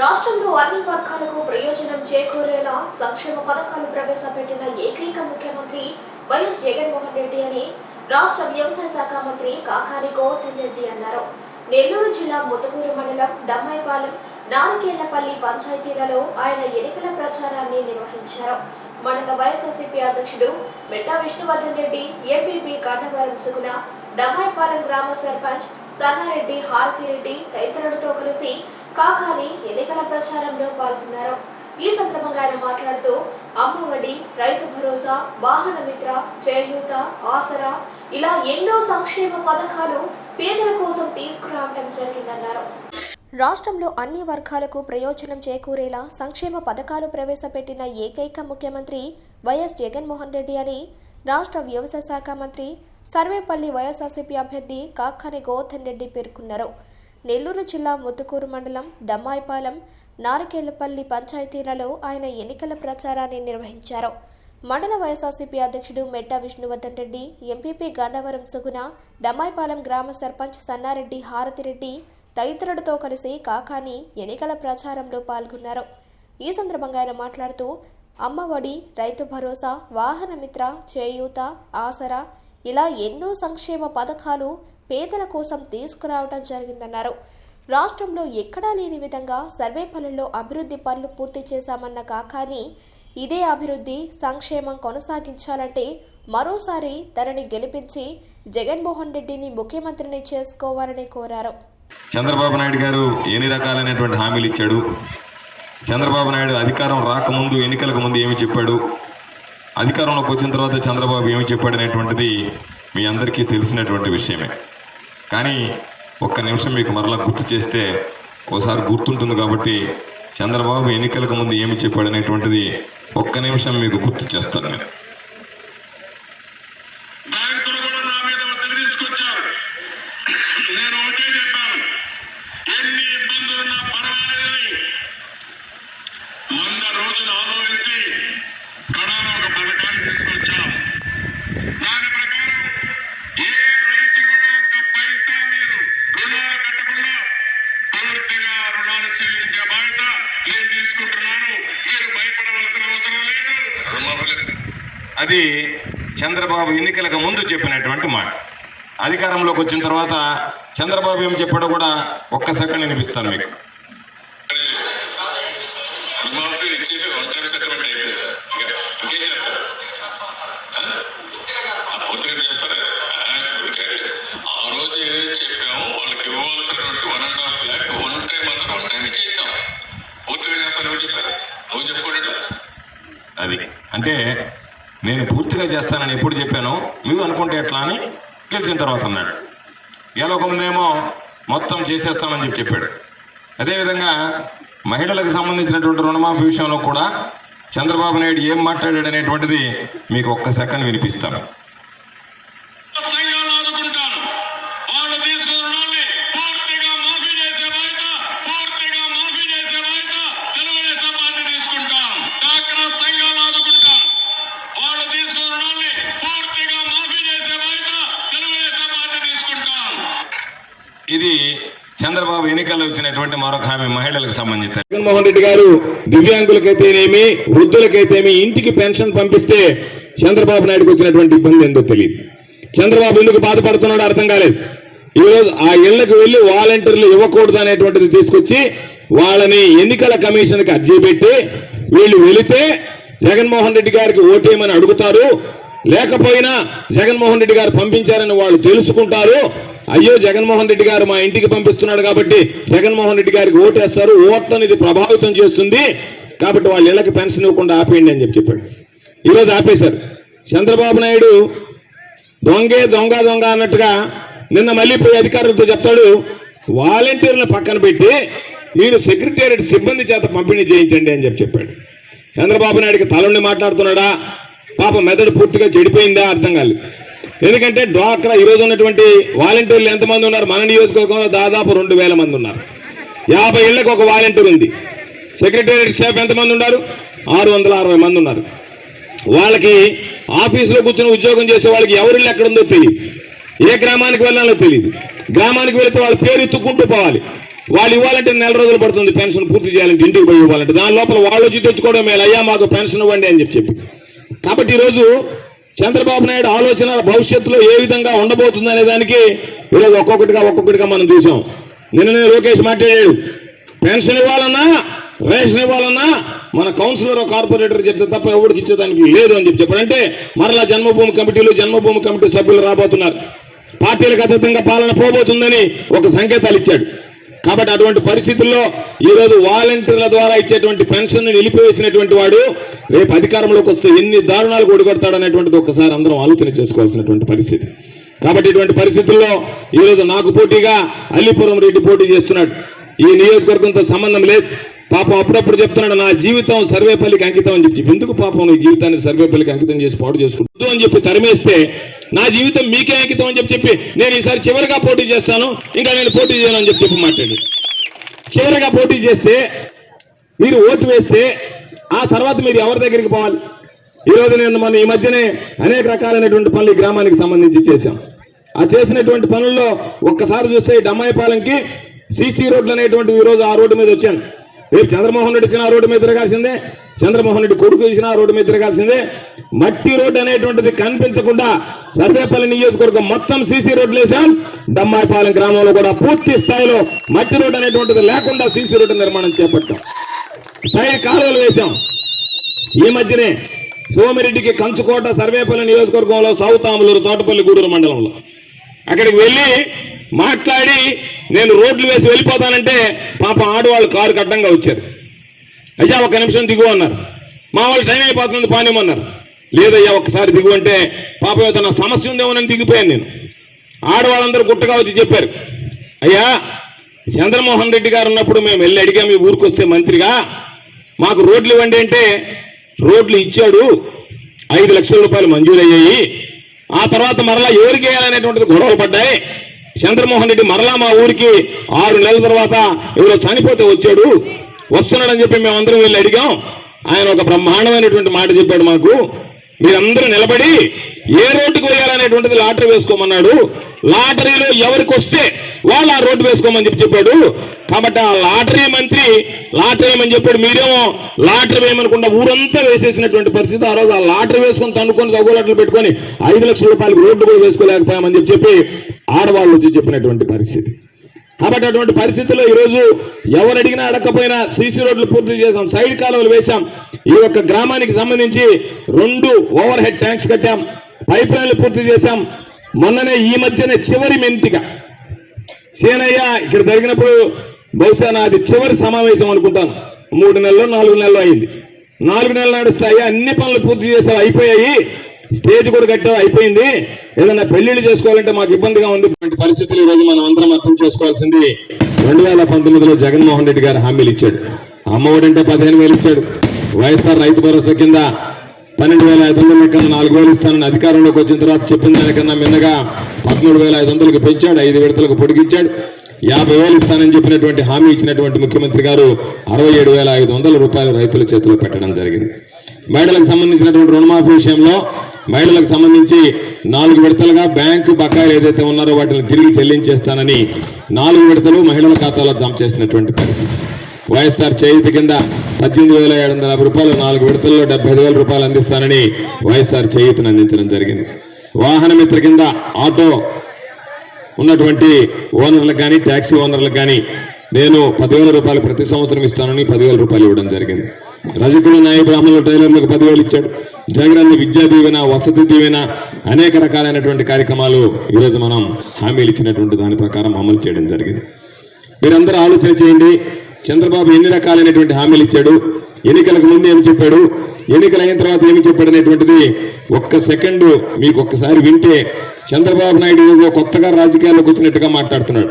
రాష్ట్రంలో అన్ని వర్గాలకు ప్రయోజనం చేకూరేలా సంక్షేమ పథకాలు ప్రవేశపెట్టిన ఏకైక ముఖ్యమంత్రి వైఎస్ జగన్మోహన్ రెడ్డి అని రాష్ట్ర వ్యవసాయ శాఖ మంత్రి కాకాని గోవర్ధన్ రెడ్డి అన్నారు. నెల్లూరు జిల్లా ముతుకూరు మండలం డమ్మాయిపాలెం నారికేళ్ళపల్లి పంచాయతీలలో ఆయన ఎన్నికల ప్రచారాన్ని నిర్వహించారు. మండల వైఎస్ఆర్సీపీ అధ్యక్షుడు మెట్టా విష్ణువర్ధన్ రెడ్డి ఎంపీపీ కండవరం సుగుణ డమ్మాయిపాలెం గ్రామ సర్పంచ్ సన్నారెడ్డి హారతిరెడ్డి తదితరులతో కలిసి కాకాని ఎన్నికల ప్రచారంలో పాల్గొన్నారు. ఈ సందర్భంగా ఆయన మాట్లాడుతూ అమ్మఒడి రైతు భరోసా వాహన మిత్ర చేయూత ఆసరా ఇలా ఎన్నో సంక్షేమ పథకాలు పేదల కోసం తీసుకురావడం జరిగిందన్నారు. రాష్ట్రంలో అన్ని వర్గాలకు ప్రయోజనం చేకూరేలా సంక్షేమ పథకాలు ప్రవేశపెట్టిన ఏకైక ముఖ్యమంత్రి వైఎస్ జగన్మోహన్ రెడ్డి అని రాష్ట్ర వ్యవసాయ శాఖ మంత్రి సర్వేపల్లి వైఎస్ఆర్సీపీ అభ్యర్థి కాకాని గోవర్ధన్ రెడ్డి పేర్కొన్నారు. నెల్లూరు జిల్లా ముత్తుకూరు మండలం డమ్మాయిపాలెం నారికేళ్ళపల్లి పంచాయతీలలో ఆయన ఎన్నికల ప్రచారాన్ని నిర్వహించారు. మండల వైఎస్ఆర్సీపీ అధ్యక్షుడు మెట్టా విష్ణువర్ధన్ రెడ్డి ఎంపీపీ గండవరం సుగుణ దమ్మాయిపాలెం గ్రామ సర్పంచ్ సన్నారెడ్డి హారతిరెడ్డి తదితరులతో కలిసి కాకాని ఎన్నికల ప్రచారంలో పాల్గొన్నారు. ఈ సందర్భంగా ఆయన మాట్లాడుతూ అమ్మఒడి రైతు భరోసా వాహన మిత్ర చేయూత ఆసరా ఇలా ఎన్నో సంక్షేమ పథకాలు పేదల కోసం తీసుకురావడం జరిగిందన్నారు. రాష్ట్రంలో ఎక్కడా లేని విధంగా సర్వే పనుల్లో అభివృద్ధి పనులు పూర్తి చేశామన్న కాకాని ఇదే అభివృద్ధి సంక్షేమం కొనసాగించాలంటే మరోసారి తనని గెలిపించి జగన్మోహన్ రెడ్డిని ముఖ్యమంత్రిని చేసుకోవాలని కోరారు. చంద్రబాబు నాయుడు గారు ఎన్ని రకాలైనటువంటి హామీలు ఇచ్చాడు? చంద్రబాబు నాయుడు అధికారం రాకముందు ఎన్నికలకు ముందు ఏమి చెప్పాడు? అధికారంలోకి వచ్చిన తర్వాత చంద్రబాబు ఏమి చెప్పాడు అనేటువంటిది మీ అందరికీ తెలిసినటువంటి విషయమే. కానీ ఒక్క నిమిషం మీకు మరలా గుర్తు చేస్తే ఓసారి గుర్తుంటుంది కాబట్టి చంద్రబాబు ఎన్నికలకు ముందు ఏమి చెప్పాడు అనేటువంటిది ఒక్క నిమిషం మీకు గుర్తు చేస్తాను నేను బ్యాంకులు కూడా నా మీద ఒత్తిడి తీసుకొచ్చారు నేను ఒకటే చెప్పాను ఎన్ని ఇబ్బందులున్నా పర్వాలేదని వంద రోజులు ఆలోచించి కడాన ఒక పథకాన్ని తీసుకొచ్చాం దాని ప్రకారం ఏ రైతు కూడా ఒక పైసా మీరు రుణాలు కట్టకుండా పూర్తిగా రుణాలు చెల్లించే బాధ్యత నేను తీసుకుంటున్నాను మీరు భయపడవలసిన అవసరం లేదు రుణాలు అది చంద్రబాబు ఎన్నికలకు ముందు చెప్పినటువంటి మాట అధికారంలోకి వచ్చిన తర్వాత చంద్రబాబు ఏం చెప్పాడో కూడా ఒక్క సెకండ్ వినిపిస్తాను మీకు చేస్తారు ఆ? ఆ, రోజు వాళ్ళకి వన్ వన్ చెప్పారు అది అంటే నేను పూర్తిగా చేస్తానని ఎప్పుడు చెప్పాను మీరు అనుకుంటే ఎట్లా అని గెలిచిన తర్వాత అన్నాడు. గెలవకముందేమో మొత్తం చేసేస్తామని చెప్పి చెప్పాడు. అదేవిధంగా మహిళలకు సంబంధించినటువంటి రుణమాఫీ విషయంలో కూడా చంద్రబాబు నాయుడు ఏం మాట్లాడాడు అనేటువంటిది మీకు ఒక్క సెకండ్ వినిపిస్తాను. జిల్లాలో ఇచ్చినటువంటి మరొక హామీ మహిళలకు సంబంధించి జగన్మోహన్ రెడ్డి గారు దివ్యాంగులకైతేనేమి వృద్ధులకైతేమి ఇంటికి పెన్షన్ పంపిస్తే చంద్రబాబు నాయుడుకి వచ్చినటువంటి ఇబ్బంది ఏందో తెలియదు? చంద్రబాబు ఎందుకు బాధపడుతున్నాడో అర్థం కాలేదు. ఈరోజు ఆ ఇళ్ళకు వెళ్ళి వాలంటీర్లు ఇవ్వకూడదు అనేటువంటిది తీసుకొచ్చి వాళ్ళని ఎన్నికల కమిషన్కి అర్జీ పెట్టి వీళ్ళు వెళితే జగన్మోహన్ రెడ్డి గారికి ఓటేయమని అడుగుతారు. లేకపోయినా జగన్మోహన్ రెడ్డి గారు పంపించారని వాళ్ళు తెలుసుకుంటారు. అయ్యో జగన్మోహన్ రెడ్డి గారు మా ఇంటికి పంపిస్తున్నాడు కాబట్టి జగన్మోహన్ రెడ్డి గారికి ఓటేస్తారు ఓట్లు ఇది ప్రభావితం చేస్తుంది. కాబట్టి వాళ్ళ ఇళ్ళకి పెన్షన్ ఇవ్వకుండా ఆపేయండి అని చెప్పి చెప్పాడు. ఈరోజు ఆపేశారు. చంద్రబాబు నాయుడు దొంగే దొంగ దొంగ అన్నట్టుగా నిన్న మళ్ళీ పోయి అధికారులతో చెప్తాడు వాలంటీర్ల పక్కన పెట్టి మీరు సెక్రటేరియట్ సిబ్బంది చేత పంపిణీ చేయించండి అని చెప్పి చెప్పాడు. చంద్రబాబు నాయుడికి తలండి మాట్లాడుతున్నాడా? పాప మెదడు పూర్తిగా చెడిపోయిందా? అర్థం కాలేదు. ఎందుకంటే డ్వాక్రా ఈరోజు ఉన్నటువంటి వాలంటీర్లు ఎంతమంది ఉన్నారు? మన నియోజకవర్గంలో దాదాపు రెండు వేల మంది ఉన్నారు. యాభై ఏళ్ళకు ఒక వాలంటీర్ ఉంది. సెక్రటేరియట్ స్టాఫ్ ఎంతమంది ఉన్నారు? ఆరు వందల అరవై మంది ఉన్నారు. వాళ్ళకి ఆఫీసులో కూర్చొని ఉద్యోగం చేసే వాళ్ళకి ఎవరిల్లు ఎక్కడుందో తెలియదు. ఏ గ్రామానికి వెళ్ళాలో తెలియదు. గ్రామానికి వెళితే వాళ్ళ పేరు ఎత్తుక్కుంటూ పోవాలి. వాళ్ళు ఇవ్వాలంటే నెల రోజులు పడుతుంది పెన్షన్ పూర్తి చేయాలంటే ఇంటికి పోయి ఇవ్వాలంటే. దాని లోపల వాళ్ళు వచ్చి తెచ్చుకోవడం మేలు. అయ్యా మాకు పెన్షన్ ఇవ్వండి అని చెప్పి చెప్పి. కాబట్టి ఈరోజు చంద్రబాబు నాయుడు ఆలోచన భవిష్యత్తులో ఏ విధంగా ఉండబోతుంది అనే దానికి ఈరోజు ఒక్కొక్కటిగా ఒక్కొక్కటిగా మనం చూసాం. నిన్ననే లోకేష్ మాట్లాడాడు పెన్షన్ ఇవ్వాలన్నా రేషన్ ఇవ్వాలన్నా మన కౌన్సిలర్ కార్పొరేటర్ చెప్తే తప్ప ఎవరికి ఇచ్చేదానికి లేదు అని చెప్పి చెప్పాడు. మరలా జన్మభూమి కమిటీలు జన్మభూమి కమిటీ సభ్యులు రాబోతున్నారు. పార్టీలకు అతీతంగా పాలన పోబోతుందని ఒక సంకేతాలు ఇచ్చాడు. కాబట్టి అటువంటి పరిస్థితుల్లో ఈ రోజు వాలంటీర్ల ద్వారా ఇచ్చేటువంటి పెన్షన్ నిలిపివేసినటువంటి వాడు రేపు అధికారంలోకి వస్తే ఎన్ని దారుణాలు కొడుకొడతాడు అనేటువంటిది ఒకసారి అందరం ఆలోచన చేసుకోవాల్సినటువంటి పరిస్థితి. కాబట్టి ఇటువంటి పరిస్థితుల్లో ఈ రోజు నాకు పోటీగా అల్లిపురం రెడ్డి పోటీ చేస్తున్నాడు. ఈ నియోజకవర్గంతో సంబంధం లేదు. పాపం అప్పుడప్పుడు చెప్తున్నాడు నా జీవితం సర్వేపల్లికి అంకితం అని చెప్పి. ఎందుకు పాపం నీ జీవితాన్ని సర్వేపల్లికి అంకితం చేసి పాటు చేసుకుంటుంది అని చెప్పి తరిమేస్తే నా జీవితం మీకే అంకితం అని చెప్పి చెప్పి నేను ఈసారి చివరిగా పోటీ చేస్తాను. ఇంకా నేను పోటీ చేయను అని చెప్పి చెప్పి మాట్లాడి. చివరిగా పోటీ చేస్తే మీరు ఓటు వేస్తే ఆ తర్వాత మీరు ఎవరి దగ్గరికి పోవాలి? ఈ రోజు నేను మనం ఈ మధ్యనే అనేక రకాలైనటువంటి పనులు ఈ గ్రామానికి సంబంధించి చేశాం. ఆ చేసినటువంటి పనుల్లో ఒక్కసారి చూస్తే ఈ డమ్మాయిపాలెంకి సీసీ రోడ్లు అనేటువంటి ఈరోజు రోజు ఆ రోడ్డు మీద వచ్చాను. రేపు చంద్రమోహన్ రెడ్డి ఇచ్చిన ఆ రోడ్డు మీద తిరగాల్సిందే చంద్రమోహన్ రెడ్డి కొడుకు ఇచ్చిన ఆ రోడ్డు మీద తిరగాల్సిందే మట్టి రోడ్డు అనేటువంటిది కనిపించకుండా సర్వేపల్లి నియోజకవర్గం మొత్తం సీసీ రోడ్లు వేశాం. డమ్మాయిపాలెం గ్రామంలో కూడా పూర్తి స్థాయిలో మట్టి రోడ్ అనేటువంటిది లేకుండా సీసీ రోడ్డు నిర్మాణం చేపట్టాం. సైడ్ కాలువలు వేశాం. ఈ మధ్యనే సోమిరెడ్డికి కంచుకోట సర్వేపల్లి నియోజకవర్గంలో సౌత్ ఆములూరు తోటపల్లి గూడూరు మండలంలో. అక్కడికి వెళ్ళి మాట్లాడి నేను రోడ్లు వేసి వెళ్ళిపోతానంటే పాప ఆడవాళ్ళు కారు కట్టంగా వచ్చారు. అయ్యా ఒక నిమిషం దిగు అన్నారు. మా వాళ్ళు టైం అయిపోతుంది పానిమన్నారు లేదయ్యా ఒకసారి దిగు అంటే పాప ఏదైనా సమస్య ఉందేమోనని దిగిపోయాను నేను. ఆడవాళ్ళందరూ గుట్టగా వచ్చి చెప్పారు. అయ్యా చంద్రమోహన్ రెడ్డి గారు ఉన్నప్పుడు మేము వెళ్ళి అడిగాం మీ ఊరికి వస్తే మంత్రిగా. మాకు రోడ్లు ఇవ్వండి అంటే రోడ్లు ఇచ్చాడు. ఐదు లక్షల రూపాయలు మంజూరయ్యాయి. ఆ తర్వాత మరలా ఎవరికి వేయాలనేటువంటిది గొడవలు పడ్డాయి. చంద్రమోహన్ రెడ్డి మరలా మా ఊరికి ఆరు నెలల తర్వాత ఎవరో చనిపోతే వచ్చాడు. వస్తున్నాడని చెప్పి మేమందరం వెళ్ళి అడిగాం. ఆయన ఒక బ్రహ్మాండమైనటువంటి మాట చెప్పాడు మాకు. మీరందరూ నిలబడి ఏ రోడ్డుకు వేయాలనేటువంటిది లాటరీ వేసుకోమన్నాడు. లాటరీలో ఎవరికి వస్తే వాళ్ళు ఆ రోడ్డు వేసుకోమని చెప్పి చెప్పాడు. కాబట్టి ఆ లాటరీ మంత్రి లాటరీ వేయమని చెప్పాడు మీరేమో? లాటరీ వేయమనుకుంటా ఊరంతా వేసేసినటువంటి పరిస్థితి ఆ రోజు. ఆ లాటరీ వేసుకొని తన్నుకొని తగ్గులట్లు పెట్టుకొని ఐదు లక్షల రూపాయలకు రోడ్డు కూడా వేసుకోలేకపోయామని చెప్పి చెప్పి ఆడవాళ్ళు వచ్చి చెప్పినటువంటి పరిస్థితి. కాబట్టి అటువంటి పరిస్థితుల్లో ఈరోజు ఎవరు అడిగినా అడగకపోయినా సీసీ రోడ్లు పూర్తి చేసాం సైడ్ కాలువలు వేశాం. ఈ యొక్క గ్రామానికి సంబంధించి రెండు ఓవర్ హెడ్ ట్యాంక్స్ కట్టాం. పైప్ లైన్లు పూర్తి చేశాం. మొన్ననే ఈ మధ్యనే చివరి మెంతిక సేనయ్య ఇక్కడ జరిగినప్పుడు బహుశా నాది చివరి సమావేశం అనుకుంటాను. మూడు నెలలు నాలుగు నెలలు అయింది. నాలుగు నెలలు నడుస్తాయి. అన్ని పనులు పూర్తి చేసావు అయిపోయాయి. స్టేజ్ కూడా కట్టావు అయిపోయింది. ఏదైనా పెళ్ళిళ్ళు చేసుకోవాలంటే మాకు ఇబ్బందిగా ఉంది. ఇటువంటి పరిస్థితులు ఈ రోజు మనం అందరం అర్థం చేసుకోవాల్సింది. రెండు వేల పంతొమ్మిదిలో జగన్మోహన్ రెడ్డి గారు హామీలు ఇచ్చాడు. అమ్మఒడి అంటే పదిహేను వేలు ఇచ్చాడు. వైఎస్ఆర్ రైతు భరోసా కింద పన్నెండు వేల ఐదు వందల కన్నా నాలుగు వేలు ఇస్తానని అధికారంలోకి వచ్చిన తర్వాత చెప్పిన దానికన్నా మిన్నగా పదమూడు వేల ఐదు వందలకు పెంచాడు ఐదు విడతలకు పొడిగించాడు. యాభై వేలు ఇస్తానని చెప్పినటువంటి హామీ ఇచ్చినటువంటి ముఖ్యమంత్రి గారు అరవై ఏడు వేల ఐదు వందల రూపాయలు రైతుల చేతిలో పెట్టడం జరిగింది. మహిళలకు సంబంధించినటువంటి రుణమాఫీ విషయంలో మహిళలకు సంబంధించి నాలుగు విడతలుగా బ్యాంకు బకాయిలు ఏదైతే ఉన్నారో వాటిని తిరిగి చెల్లించేస్తానని నాలుగు విడతలు మహిళల ఖాతాలో జమ చేసినటువంటి పరిస్థితి. వైఎస్ఆర్ చేయుత కింద పద్దెనిమిది వేల ఏడు వందల యాభై రూపాయలు నాలుగు విడతల్లో డెబ్బై ఐదు వేల రూపాయలు అందిస్తానని వైఎస్ఆర్ చేయుతను అందించడం జరిగింది. వాహన మిత్ర కింద ఆటో ఉన్నటువంటి ఓనర్లకు కానీ ట్యాక్సీ ఓనర్లకు కానీ నేను పదివేల రూపాయలు ప్రతి సంవత్సరం ఇస్తానని పదివేల రూపాయలు ఇవ్వడం జరిగింది. రజకుల నాయ బ్రాహ్మణులు టైలర్లకు పదివేలు ఇచ్చాడు. జగనన్న విద్యా దీవెన వసతి దీవెన అనేక రకాలైనటువంటి కార్యక్రమాలు ఈరోజు మనం హామీలు ఇచ్చినటువంటి దాని ప్రకారం అమలు చేయడం జరిగింది. మీరందరూ ఆలోచన చేయండి. చంద్రబాబు ఎన్ని రకాలైనటువంటి హామీలు ఇచ్చాడు? ఎన్నికలకు ముందు ఏమి చెప్పాడు? ఎన్నికలు అయిన తర్వాత ఏమి చెప్పాడు అనేటువంటిది ఒక్క సెకండ్ మీకు ఒక్కసారి వింటే చంద్రబాబు నాయుడు కొత్తగా రాజకీయాల్లోకి వచ్చినట్టుగా మాట్లాడుతున్నాడు.